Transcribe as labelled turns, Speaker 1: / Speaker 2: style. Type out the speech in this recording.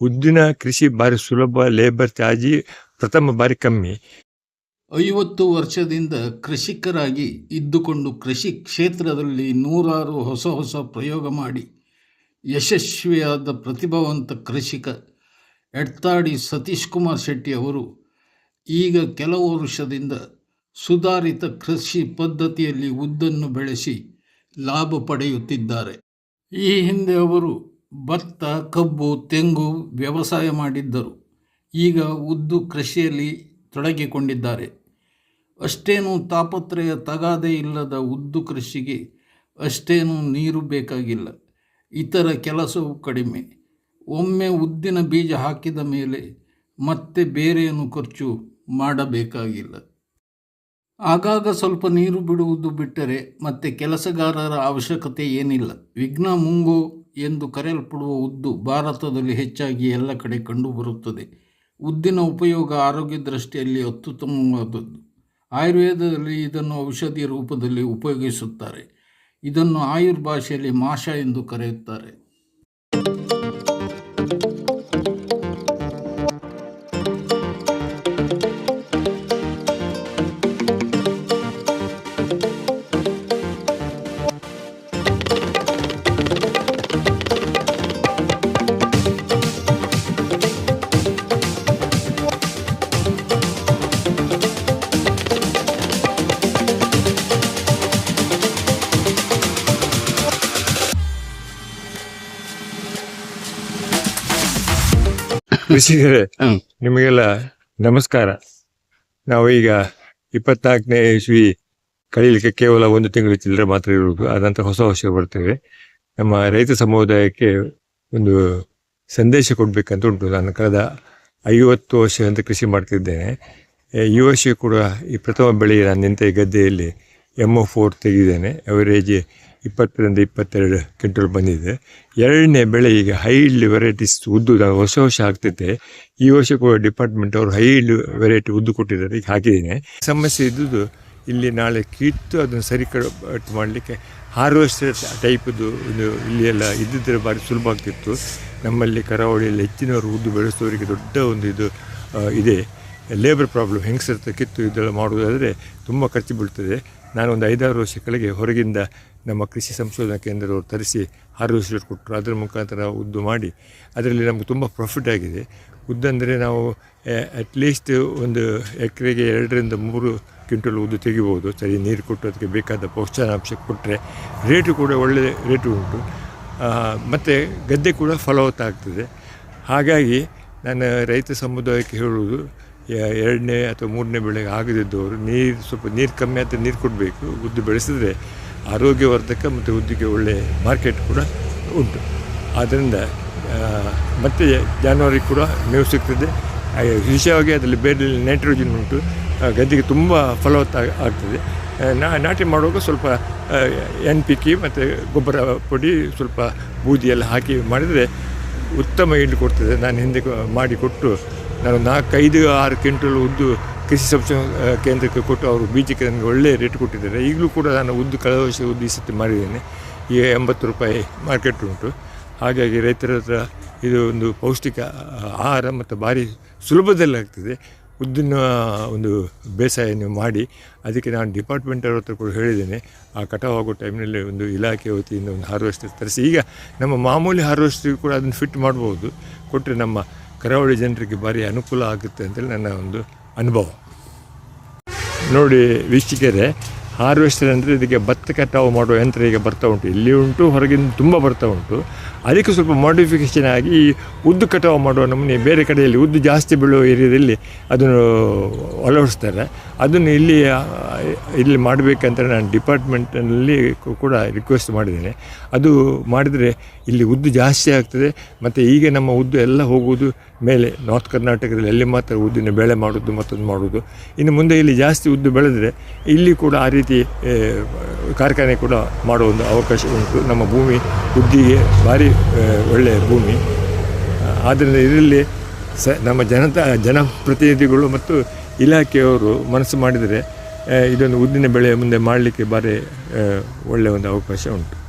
Speaker 1: ಉದ್ದಿನ ಕೃಷಿ ಭಾರಿ ಸುಲಭ ಲೇಬರ್ ಚಾರ್ಜಿ ಪ್ರಥಮ ಬಾರಿ ಕಮ್ಮಿ.
Speaker 2: ಐವತ್ತು ವರ್ಷದಿಂದ ಕೃಷಿಕರಾಗಿ ಇದ್ದುಕೊಂಡು ಕೃಷಿ ಕ್ಷೇತ್ರದಲ್ಲಿ ನೂರಾರು ಹೊಸ ಹೊಸ ಪ್ರಯೋಗ ಮಾಡಿ, ಯಶಸ್ವಿಯಾದ ಪ್ರತಿಭಾವಂತ ಕೃಷಿಕ ಎಡ್ತಾಡಿ ಸತೀಶ್ ಕುಮಾರ್ ಶೆಟ್ಟಿ ಅವರು ಈಗ ಕೆಲವು ವರ್ಷದಿಂದ ಸುಧಾರಿತ ಕೃಷಿ ಪದ್ಧತಿಯಲ್ಲಿ ಉದ್ದನ್ನು ಬೆಳೆಸಿ ಲಾಭ ಪಡೆಯುತ್ತಿದ್ದಾರೆ. ಈ ಹಿಂದೆ ಅವರು ಭತ್ತ, ಕಬ್ಬು, ತೆಂಗು ವ್ಯವಸಾಯ ಮಾಡಿದ್ದರು. ಈಗ ಉದ್ದು ಕೃಷಿಯಲ್ಲಿ ತೊಡಗಿಕೊಂಡಿದ್ದಾರೆ. ಅಷ್ಟೇನು ತಾಪತ್ರಯ ತಗಾದೆ ಇಲ್ಲದ ಉದ್ದು ಕೃಷಿಗೆ ಅಷ್ಟೇನು ನೀರು ಬೇಕಾಗಿಲ್ಲ. ಇತರ ಕೆಲಸವು ಕಡಿಮೆ. ಒಮ್ಮೆ ಉದ್ದಿನ ಬೀಜ ಹಾಕಿದ ಮೇಲೆ ಮತ್ತೆ ಬೇರೆಯನ್ನು ಖರ್ಚು ಮಾಡಬೇಕಾಗಿಲ್ಲ. ಆಗಾಗ ಸ್ವಲ್ಪ ನೀರು ಬಿಡುವುದು ಬಿಟ್ಟರೆ ಮತ್ತೆ ಕೆಲಸಗಾರರ ಅವಶ್ಯಕತೆ ಏನಿಲ್ಲ. ವಿಘ್ನ, ಮುಂಗೋ ಎಂದು ಕರೆಯಲ್ಪಡುವ ಉದ್ದು ಭಾರತದಲ್ಲಿ ಹೆಚ್ಚಾಗಿ ಎಲ್ಲ ಕಡೆ ಕಂಡುಬರುತ್ತದೆ. ಉದ್ದಿನ ಉಪಯೋಗ ಆರೋಗ್ಯ ದೃಷ್ಟಿಯಲ್ಲಿ ಅತ್ಯುತ್ತಮವಾದದ್ದು. ಆಯುರ್ವೇದದಲ್ಲಿ ಇದನ್ನು ಔಷಧಿಯ ರೂಪದಲ್ಲಿ ಉಪಯೋಗಿಸುತ್ತಾರೆ. ಇದನ್ನು ಆಯುರ್ ಭಾಷೆಯಲ್ಲಿ ಮಾಷ ಎಂದು ಕರೆಯುತ್ತಾರೆ.
Speaker 1: ಕೃಷಿಕರೇ ನಿಮಗೆಲ್ಲ ನಮಸ್ಕಾರ. ನಾವು ಈಗ ಇಪ್ಪತ್ನಾಲ್ಕನೇ ಇಸ್ವಿ ಕಳೀಲಿಕ್ಕೆ ಕೇವಲ ಒಂದು ತಿಂಗಳು ಚಿಲ್ಲರೆ ಮಾತ್ರ ಇರುವುದು. ಅದಂತ ಹೊಸ ವರ್ಷ ಬರ್ತೇವೆ. ನಮ್ಮ ರೈತ ಸಮುದಾಯಕ್ಕೆ ಒಂದು ಸಂದೇಶ ಕೊಡಬೇಕಂತ ಉಂಟು. ನಾನು ಕಳೆದ ಐವತ್ತು ವರ್ಷದಿಂದ ಕೃಷಿ ಮಾಡ್ತಿದ್ದೇನೆ. ಈ ವರ್ಷ ಕೂಡ ಈ ಪ್ರಥಮ ಬೆಳೆ ನಾನು ನಿಂತ ಗದ್ದೆಯಲ್ಲಿ ಎಂ ಒ ಫೋರ್ ತೆಗೆದಿದ್ದೇನೆ ಅವರೇಜ್ ಇಪ್ಪತ್ತರಿಂದ ಇಪ್ಪತ್ತೆರಡು ಕ್ವಿಂಟಲ್ ಬಂದಿದೆ. ಎರಡನೇ ಬೆಳೆ ಈಗ ಹೈಲ್ಡ್ ವೆರೈಟೀಸ್ ಉದ್ದು ಹೊಸ ವರ್ಷ ಆಗ್ತೈತೆ ಈ ವರ್ಷ ಕೂಡ ಡಿಪಾರ್ಟ್ಮೆಂಟ್ ಅವರು ಹೈಲ್ಡ್ ವೆರೈಟಿ ಉದ್ದು ಕೊಟ್ಟಿದ್ದಾರೆ. ಈಗ ಹಾಕಿದ್ದೀನಿ. ಸಮಸ್ಯೆ ಇದ್ದುದು ಇಲ್ಲಿ ನಾಳೆ ಕಿತ್ತು ಅದನ್ನು ಸರಿ ಕಟ್ ಮಾಡಲಿಕ್ಕೆ ಹಾರ್ವೆಸ್ಟರ್ ಟೈಪದು ಒಂದು ಇಲ್ಲಿ ಎಲ್ಲ ಇದ್ದಿದ್ದರೆ ಭಾರಿ ಸುಲಭ ಆಗ್ತಿತ್ತು. ನಮ್ಮಲ್ಲಿ ಕರಾವಳಿಯಲ್ಲಿ ಹೆಚ್ಚಿನವರು ಉದ್ದು ಬೆಳೆಸೋರಿಗೆ ದೊಡ್ಡ ಒಂದು ಇದು ಇದೆ. ಲೇಬರ್ ಪ್ರಾಬ್ಲಮ್ ಹೆಂಗಸರ ಕಿತ್ತು ಇದೆಲ್ಲ ಮಾಡುವುದಾದರೆ ತುಂಬ ಖರ್ಚು ಬೀಳ್ತದೆ. ನಾನು ಒಂದು ಐದಾರು ವರ್ಷ ಕೆಳಗೆ ಹೊರಗಿಂದ ನಮ್ಮ ಕೃಷಿ ಸಂಶೋಧನಾ ಕೇಂದ್ರದವರು ತರಿಸಿ ಹಾರ್ವೆಸ್ಟರ್ ಕೊಟ್ಟರು. ಅದರ ಮುಖಾಂತರ ಉದ್ದು ಮಾಡಿ ಅದರಲ್ಲಿ ನಮಗೆ ತುಂಬ ಪ್ರಾಫಿಟ್ ಆಗಿದೆ. ಉದ್ದಂದರೆ ನಾವು ಅಟ್ಲೀಸ್ಟ್ ಒಂದು ಎಕರೆಗೆ ಎರಡರಿಂದ ಮೂರು ಕ್ವಿಂಟಲ್ ಉದ್ದು ತೆಗಿಬೋದು. ಸರಿ, ನೀರು ಕೊಟ್ಟು ಅದಕ್ಕೆ ಬೇಕಾದ ಪೋಷಕಾಂಶ ಕೊಟ್ಟರೆ ರೇಟು ಕೂಡ ಒಳ್ಳೆಯ ರೇಟು ಉಂಟು. ಮತ್ತು ಗದ್ದೆ ಕೂಡ ಫಲವತ್ತಾಗ್ತದೆ ಹಾಗಾಗಿ ನಾನು ರೈತ ಸಮುದಾಯಕ್ಕೆ ಹೇಳುವುದು ಎರಡನೇ ಅಥವಾ ಮೂರನೇ ಬೆಳೆಗೆ ಆಗದಿದ್ದವರು ನೀರು ಸ್ವಲ್ಪ ನೀರು ಕಮ್ಮಿ ಆದರೆ ನೀರು ಕೊಡಬೇಕು, ಉದ್ದು ಬೆಳೆಸಿದ್ರೆ ಆರೋಗ್ಯವರ್ಧಕ ಮತ್ತು ಉದ್ದಿಗೆ ಒಳ್ಳೆಯ ಮಾರ್ಕೆಟ್ ಕೂಡ ಉಂಟು. ಆದ್ದರಿಂದ ಮತ್ತು ಜಾನುವಾರಿಗೆ ಕೂಡ ಮೇವು ಸಿಗ್ತದೆ. ವಿಶೇಷವಾಗಿ ಅದರಲ್ಲಿ ಬೇರೆ ನೈಟ್ರೋಜನ್ ಉಂಟು. ಗದ್ದೆಗೆ ತುಂಬ ಫಲವತ್ತ ಆಗ್- ಆಗ್ತದೆ ನಾಟಿ ಮಾಡುವಾಗ ಸ್ವಲ್ಪ ಎನ್ ಪಿ ಕೆ ಮತ್ತು ಗೊಬ್ಬರ ಪುಡಿ ಸ್ವಲ್ಪ ಬೂದಿಯೆಲ್ಲ ಹಾಕಿ ಮಾಡಿದರೆ ಉತ್ತಮ ಇಳ್ಳು ಕೊಡ್ತದೆ. ನಾನು ಹಿಂದೆ ಮಾಡಿಕೊಟ್ಟು ಮಾಡಿ ಕೊಟ್ಟು ನಾನು ನಾಲ್ಕೈದು, ಆರು ಕ್ವಿಂಟಲ್ ಉದ್ದು ಕೃಷಿ ಸಂಶೋಧನಾ ಕೇಂದ್ರಕ್ಕೆ ಕೊಟ್ಟು ಅವರು ಬೀಜಕ್ಕೆ ನನಗೆ ಒಳ್ಳೆಯ ರೇಟ್ ಕೊಟ್ಟಿದ್ದಾರೆ. ಈಗಲೂ ಕೂಡ ನಾನು ಉದ್ದು ಕಳೆದ ವರ್ಷ ಉದ್ದು ಈ ಸತಿ ಮಾಡಿದ್ದೇನೆ. ಈಗ ಎಂಬತ್ತು ರೂಪಾಯಿ ಮಾರ್ಕೆಟ್ ಉಂಟು. ಹಾಗಾಗಿ ರೈತರ ಹತ್ರ ಇದು ಒಂದು ಪೌಷ್ಟಿಕ ಆಹಾರ ಮತ್ತು ಭಾರಿ ಸುಲಭದಲ್ಲಿ ಆಗ್ತದೆ. ಉದ್ದಿನ ಒಂದು ಬೇಸಾಯ ನೀವು ಮಾಡಿ ಅದಕ್ಕೆ ನಾನು ಡಿಪಾರ್ಟ್ಮೆಂಟ್ ಅವ್ರ ಹತ್ರ ಕೂಡ ಹೇಳಿದ್ದೇನೆ. ಆ ಕಟಾವು ಆಗೋ ಟೈಮ್ನಲ್ಲಿ ಒಂದು ಇಲಾಖೆ ವತಿಯಿಂದ ಒಂದು ಹಾರ್ವೆಸ್ಟರ್ ತರಿಸಿ. ಈಗ ನಮ್ಮ ಮಾಮೂಲಿ ಹಾರ್ವೆಸ್ಟ್ರಿಗೂ ಕೂಡ ಅದನ್ನು ಫಿಟ್ ಮಾಡ್ಬೋದು. ಕೊಟ್ಟರೆ ನಮ್ಮ ಕರಾವಳಿ ಜನರಿಗೆ ಭಾರಿ ಅನುಕೂಲ ಆಗುತ್ತೆ ಅಂತೇಳಿ ನನ್ನ ಒಂದು ಅನುಭವ. ನೋಡಿ ವೀಕ್ಷಿಕೆರೆ ಹಾರ್ವೆಸ್ಟರ್ ಅಂದರೆ ಇದಕ್ಕೆ ಭತ್ತ ಕಟಾವು ಮಾಡುವ ಯಂತ್ರ ಈಗ ಬರ್ತಾ ಉಂಟು. ಇಲ್ಲಿ ಉಂಟು, ಹೊರಗಿಂದ ತುಂಬ ಬರ್ತಾ ಉಂಟು. ಅದಕ್ಕೆ ಸ್ವಲ್ಪ ಮಾಡಿಫಿಕೇಷನ್ ಆಗಿ ಈ ಉದ್ದು ಕಟಾವು ಮಾಡುವ ನಮೂನೆ ಬೇರೆ ಕಡೆಯಲ್ಲಿ ಉದ್ದು ಜಾಸ್ತಿ ಬೀಳುವ ಏರಿಯಾದಲ್ಲಿ ಅದನ್ನು ಅಳವಡಿಸ್ತಾರೆ. ಅದನ್ನು ಇಲ್ಲಿ ಇಲ್ಲಿ ಮಾಡಬೇಕಂತ ನಾನು ಡಿಪಾರ್ಟ್ಮೆಂಟ್ನಲ್ಲಿ ಕೂಡ ರಿಕ್ವೆಸ್ಟ್ ಮಾಡಿದ್ದೇನೆ. ಅದು ಮಾಡಿದರೆ ಇಲ್ಲಿ ಉದ್ದು ಜಾಸ್ತಿ ಆಗ್ತದೆ. ಮತ್ತು ಈಗ ನಮ್ಮ ಉದ್ದು ಎಲ್ಲ ಹೋಗುವುದು ಮೇಲೆ. ನಾರ್ತ್ ಕರ್ನಾಟಕದಲ್ಲಿ ಎಲ್ಲಿ ಮಾತ್ರ ಉದ್ದಿನ ಬೆಳೆ ಮಾಡೋದು ಮತ್ತೊಂದು ಮಾಡೋದು ಇನ್ನು ಮುಂದೆ ಇಲ್ಲಿ ಜಾಸ್ತಿ ಉದ್ದು ಬೆಳೆದರೆ ಇಲ್ಲಿ ಕೂಡ ಆ ರೀತಿ ಕಾರ್ಖಾನೆ ಕೂಡ ಮಾಡುವ ಒಂದು ಅವಕಾಶ ಉಂಟು. ನಮ್ಮ ಭೂಮಿ ಉದ್ದಿಗೆ ಭಾರಿ ಒಳ್ಳೆಯ ಭೂಮಿ. ಆದ್ದರಿಂದ ಇದರಲ್ಲಿ ಸ, ನಮ್ಮ ಜನತಾ, ಜನಪ್ರತಿನಿಧಿಗಳು ಮತ್ತು ಇಲಾಖೆಯವರು ಮನಸ್ಸು ಮಾಡಿದರೆ ಇದೊಂದು ಉದ್ದಿನ ಬೆಳೆ ಮುಂದೆ ಮಾಡಲಿಕ್ಕೆ ಭಾರಿ ಒಳ್ಳೆಯ ಒಂದು ಅವಕಾಶ ಉಂಟು.